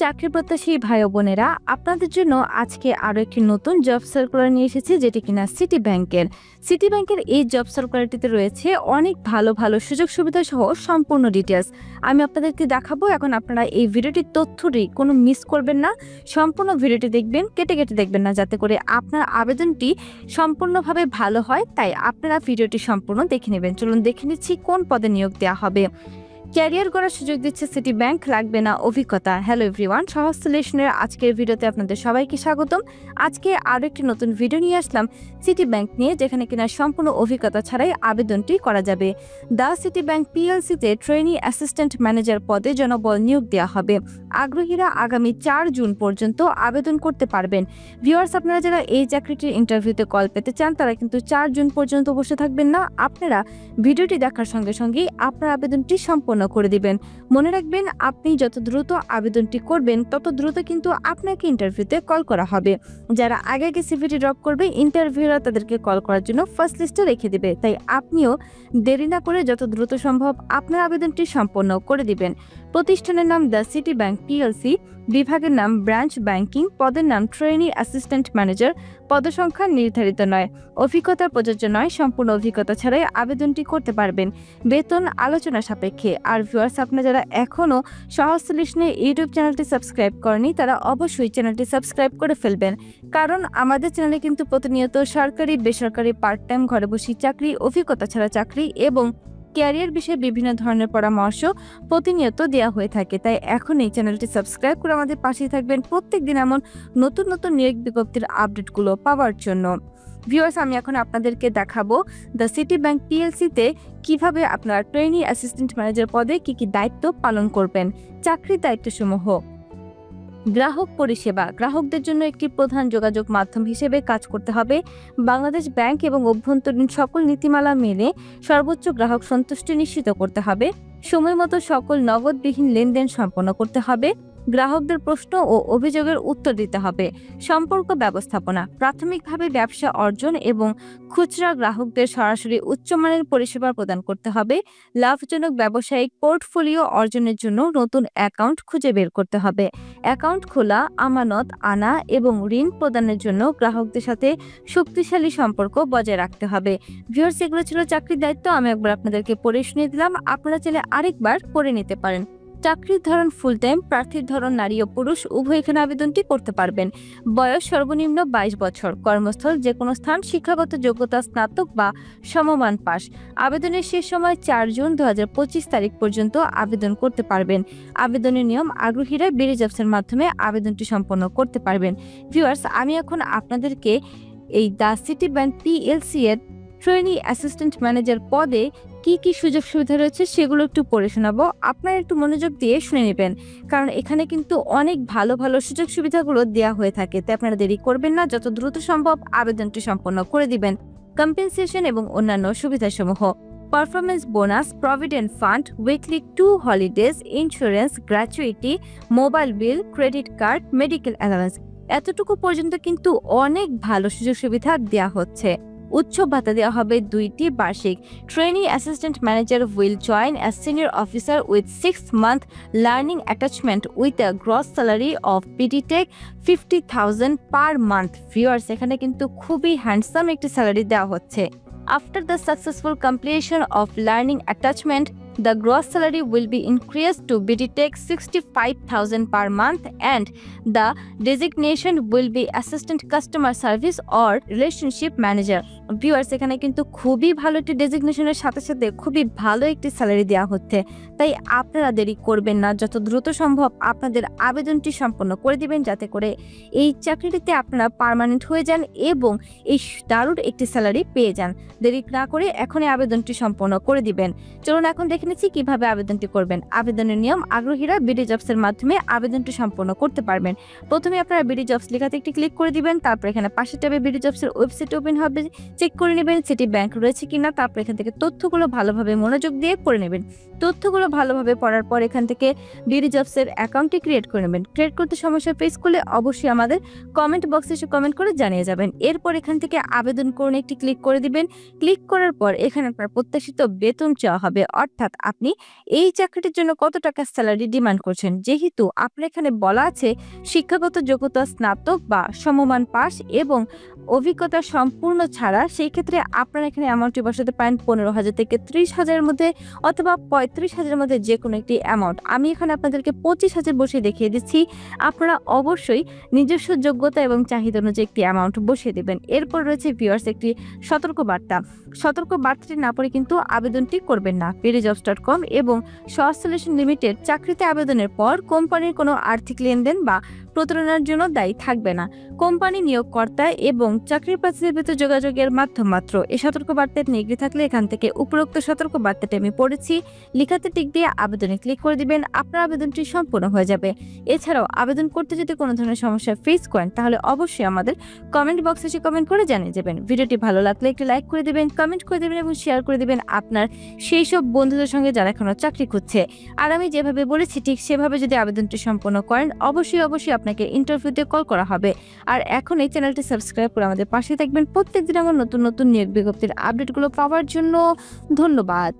চাকরি প্রত্যাশী ভাই বোনেরা, আপনাদের জন্য আজকে আরও একটি নতুন জব সার্কুলার নিয়ে এসেছি, যেটি কিনা সিটি ব্যাংকের সিটি ব্যাংকের এই জব সার্কুলারটিতে রয়েছে অনেক ভালো ভালো সুযোগ সুবিধা সহ সম্পূর্ণ ডিটেলস আমি আপনাদেরকে দেখাবো, এখন আপনারা এই ভিডিওটির তথ্যটি কোনো মিস করবেন না, সম্পূর্ণ ভিডিওটি দেখবেন, কেটে কেটে দেখবেন না, যাতে করে আপনার আবেদনটি সম্পূর্ণভাবে ভালো হয়, তাই আপনারা ভিডিওটি সম্পূর্ণ দেখে নেবেন। চলুন দেখে নিচ্ছি কোন পদে নিয়োগ দেওয়া হবে। ক্যারিয়ার করার সুযোগ দিচ্ছে সিটি ব্যাংক, লাগবে না অভিজ্ঞতা। হ্যালো এভরিওয়ান সহজ আজকের ভিডিওতে আপনাদের সবাইকে স্বাগতম। আজকে আরও একটি নতুন ভিডিও নিয়ে আসলাম সিটি ব্যাংক নিয়ে, যেখানে কিনা সম্পূর্ণ অভিজ্ঞতা ছাড়াই আবেদনটি করা যাবে। দ্য সিটি ব্যাংক পিএলসিতে ট্রেনি অ্যাসিস্ট্যান্ট ম্যানেজার পদে জনবল নিয়োগ দেওয়া হবে। আগ্রহীরা আগামী চার জুন পর্যন্ত আবেদন করতে পারবেন। ভিউয়ার্স আপনারা যারা এই চাকরিটির ইন্টারভিউতে কল পেতে চান, তারা কিন্তু চার জুন পর্যন্ত বসে থাকবেন না। আপনারা ভিডিওটি দেখার সঙ্গে সঙ্গেই আপনার আবেদনটি সম্পন্ন করে দিবেন। মনে রাখবেন, আপনি যত দ্রুত আবেদনটি করবেন, তত দ্রুত কিন্তু আপনাকে ইন্টারভিউতে কল করা হবে। যারা আগে আগে সিভিটি ড্রপ করবে ইন্টারভিউরা তাদেরকে কল করার জন্য ফার্স্ট লিস্টে রেখে দেবে। তাই আপনিও দেরি না করে যত দ্রুত সম্ভব আপনার আবেদনটি সম্পন্ন করে দিবেন। প্রতিষ্ঠানের নাম দ্য সিটি ব্যাংক পিএলসি বিভাগের নাম ব্রাঞ্চ ব্যাংকিং পদের নাম ট্রেনি অ্যাসিস্ট্যান্ট ম্যানেজার পদসংখ্যা নির্ধারিত নয়। অভিজ্ঞতা প্রযোজ্য নয়, সম্পূর্ণ অভিজ্ঞতা ছাড়াই আবেদনটি করতে পারবেন। বেতন আলোচনা সাপেক্ষে আর ভিউয়ার্স আপনারা যারা এখনও সহজ ইউটিউব চ্যানেলটি সাবস্ক্রাইব করেনি তারা অবশ্যই চ্যানেলটি সাবস্ক্রাইব করে ফেলবেন। কারণ আমাদের চ্যানেলে কিন্তু প্রতিনিয়ত সরকারি, বেসরকারি পার্ট টাইম ঘরে বসে চাকরি, অভিজ্ঞতা ছাড়া চাকরি এবং ক্যারিয়ার বিষয়ে বিভিন্ন ধরনের পরামর্শ প্রতিনিয়ত দেওয়া হয়ে থাকে। তাই এখন এই চ্যানেলটি সাবস্ক্রাইব করে আমাদের পাশেই থাকবেন। প্রত্যেক দিন এমন নতুন নতুন নিয়োগ বিজ্ঞপ্তির আপডেটগুলো পাওয়ার জন্য। ভিউয়ার্স আমি এখন আপনাদেরকে দেখাবো দ্য সিটি ব্যাংক পিএলসিতে কীভাবে আপনার ট্রেনি অ্যাসিস্ট্যান্ট ম্যানেজার পদে কি কি দায়িত্ব পালন করবেন। চাকরির দায়িত্বসমূহ। গ্রাহক পরিষেবা। গ্রাহকদের জন্য একটি প্রধান যোগাযোগ মাধ্যম হিসেবে কাজ করতে হবে। বাংলাদেশ ব্যাংক এবং অভ্যন্তরীণ সকল নীতিমালা মেনে সর্বোচ্চ গ্রাহক সন্তুষ্টি নিশ্চিত করতে হবে। সময় মতো সকল নগদবিহীন লেনদেন সম্পন্ন করতে হবে। গ্রাহকদের প্রশ্ন ও অভিযোগের উত্তর দিতে হবে। সম্পর্ক ব্যবস্থাপনা, প্রাথমিকভাবে ব্যবসা অর্জন এবং খুচরা গ্রাহকদের সরাসরি উচ্চমানের পরিষেবা প্রদান করতে হবে। লাভজনক ব্যবসায়িক পোর্টফোলিও অর্জনের জন্য নতুন অ্যাকাউন্ট খুঁজে বের করতে হবে। অ্যাকাউন্ট খোলা, আমানত, আনা এবং ঋণ প্রদানের জন্য গ্রাহকদের সাথে শক্তিশালী সম্পর্ক বজায় রাখতে হবে। ভিউয়ার্স, এগুলো ছিল চাকরির দায়িত্ব। আমি একবার আপনাদেরকে পড়ে শুনিয়ে দিলাম। আপনারা চাইলে আরেকবার করে নিতে পারেন। চাকরির ধরন ফুল টাইম প্রার্থীর ধরন নারী ও পুরুষ, উভয় এখানে আবেদনটি করতে পারবেন। বয়স সর্বনিম্ন বাইশ বছর। কর্মস্থল যে কোনো স্থান, শিক্ষাগত যোগ্যতা স্নাতক বা সমমান পাস। আবেদনের শেষ সময় চার জুন দু হাজার পঁচিশ তারিখ পর্যন্ত আবেদন করতে পারবেন। আবেদনের নিয়ম, আগ্রহীরা বিডি জবসের মাধ্যমে আবেদনটি সম্পন্ন করতে পারবেন। ভিউয়ার্স, আমি এখন আপনাদেরকে এই দ্য সিটি ব্যাংক পিএলসি এর ট্রেনি অ্যাসিস্ট্যান্ট ম্যানেজার পদে কি কি সুযোগ সুবিধা রয়েছে সেগুলো একটু পড়ে শোনাবো। আপনারা একটু মনোযোগ দিয়ে শুনে নেবেন, কারণ এখানে কিন্তু অনেক ভালো ভালো সুযোগ সুবিধাগুলো দেওয়া হয়ে থাকে। তাই আপনারা দেরি করবেন না, যত দ্রুত সম্ভব আবেদনটি সম্পন্ন করে দিবেন। কম্পেনসেশন এবং অন্যান্য সুবিধাসমূহ। Performance bonus, provident fund, weekly two holidays, insurance, gratuity, mobile bill, credit card, medical allowance এতটুকু পর্যন্ত কিন্তু অনেক ভালো সুযোগ সুবিধা দেওয়া হচ্ছে। উচ্চ ভাতা দেওয়া হবে দুইটি বার্ষিক। Trainee assistant manager will join as senior officer with six month learning attachment with a gross salary of পিডিটেক fifty thousand per month viewers এখানে কিন্তু খুবই হ্যান্ডসাম একটি স্যালারি দেওয়া হচ্ছে। After the successful completion of learning attachment the gross salary will be increased to BDTech 65,000 per month and the designation will be assistant customer service or relationship manager. Viewers এখানে কিন্তু খুবই ভালো একটি ডেজিগনেশনের সাথে সাথে খুবই ভালো একটি স্যালারি দেওয়া হচ্ছে। তাই আপনারা দেরি করবেন না যত দ্রুত সম্ভব আপনাদের আবেদনটি সম্পন্ন করে দিবেন যাতে করে এই চাকরিটিতে আপনারা পার্মানেন্ট হয়ে যান এবং এই দারুণ একটি স্যালারি পেয়ে যান। দেরি না করে এখনই আবেদনটি সম্পন্ন করে দিবেন। চলুন এখন দেখে নিচ্ছি কীভাবে আবেদনটি করবেন। আবেদনের নিয়ম আগ্রহীরা বিডি জবসের মাধ্যমে আবেদনটি সম্পন্ন করতে পারবেন। প্রথমে আপনারা বিডি জবস লেখাতে একটি ক্লিক করে দিবেন, তারপর এখানে পাশে ট্যাবে বিডি জবসের ওয়েবসাইট ওপেন হবে, চেক করে নেবেন সিটি ব্যাংক রয়েছে কিনা, তারপর এখান থেকে তথ্যগুলো ভালোভাবে মনোযোগ দিয়ে পড়ে নেবেন। তথ্যগুলো ভালোভাবে পড়ার পর এখান থেকে বিডি জবসের অ্যাকাউন্টটি ক্রিয়েট করে নেবেন। ক্রিয়েট করতে সমস্যা ফেস করলে অবশ্যই আমাদের কমেন্ট বক্সে এসে কমেন্ট করে জানিয়ে যাবেন। এরপর এখান থেকে আবেদন করুন, একটি ক্লিক করে দিবেন। ক্লিক করার পর এখানে আপনার প্রত্যাশিত বেতন চাওয়া হবে, অর্থাৎ আপনি এই চাকরিটির জন্য কত টাকা স্যালারি ডিমান্ড করছেন? যেহেতু আপনার এখানে বলা আছে, শিক্ষাগত যোগ্যতা স্নাতক বা সমমান পাস এবং অভিজ্ঞতা সম্পূর্ণ ছাড়া সেই ক্ষেত্রে আপনারা এখানে অ্যামাউন্টটি বসাতে পারেন পনেরো হাজার থেকে ত্রিশ হাজারের মধ্যে অথবা পঁয়ত্রিশ হাজারের মধ্যে যে কোনো একটি অ্যামাউন্ট আমি এখানে আপনাদেরকে পঁচিশ হাজার বসিয়ে দেখিয়ে দিচ্ছি। আপনারা অবশ্যই নিজস্ব যোগ্যতা এবং চাহিদা অনুযায়ী একটি অ্যামাউন্ট বসিয়ে দেবেন। এরপর রয়েছে ভিউয়ার্স একটি সতর্ক বার্তা সতর্ক বার্তাটি না পড়ে কিন্তু আবেদনটি করবেন না। পেরি জবস ডট কম এবং সলিউশন লিমিটেড চাকরিতে আবেদনের পর কোম্পানির কোনো আর্থিক লেনদেন বা প্রতারণার জন্য দায়ী থাকবে না। কোম্পানি নিয়োগকর্তা এবং চাকরির প্রার্থীদের ভিতর যোগাযোগের মাধ্যম মাত্র। এ সতর্ক বার্তায় নিগড়ি থাকলে এখান থেকে উপরোক্ত সতর্ক বার্তাটি আমি পড়েছি। লিখাতে টিক দিয়ে আবেদনে ক্লিক করে দিবেন, আপনার আবেদনটি সম্পূর্ণ হয়ে যাবে। এছাড়াও আবেদন করতে যদি কোনো ধরনের সমস্যা ফেস করেন, তাহলে অবশ্যই আমাদের কমেন্ট বক্সে এসে কমেন্ট করে জানিয়ে যাবেন ভিডিওটি ভালো লাগলে একটি লাইক করে দেবেন কমেন্ট করে দেবেন এবং শেয়ার করে দেবেন আপনার সেই সব বন্ধুদের সঙ্গে যারা এখনও চাকরি খুঁজছে, আর আমি যেভাবে বলেছি ঠিক সেভাবে যদি আবেদনটি সম্পন্ন করেন, অবশ্যই অবশ্যই আপনাকে ইন্টারভিউতে কল করা হবে। আর এখন এই চ্যানেলটি সাবস্ক্রাইব করে আমাদের পাশে থাকবেন। প্রত্যেক দিন আমার নতুন নতুন নিয়োগ বিজ্ঞপ্তির আপডেটগুলো পাওয়ার জন্য ধন্যবাদ।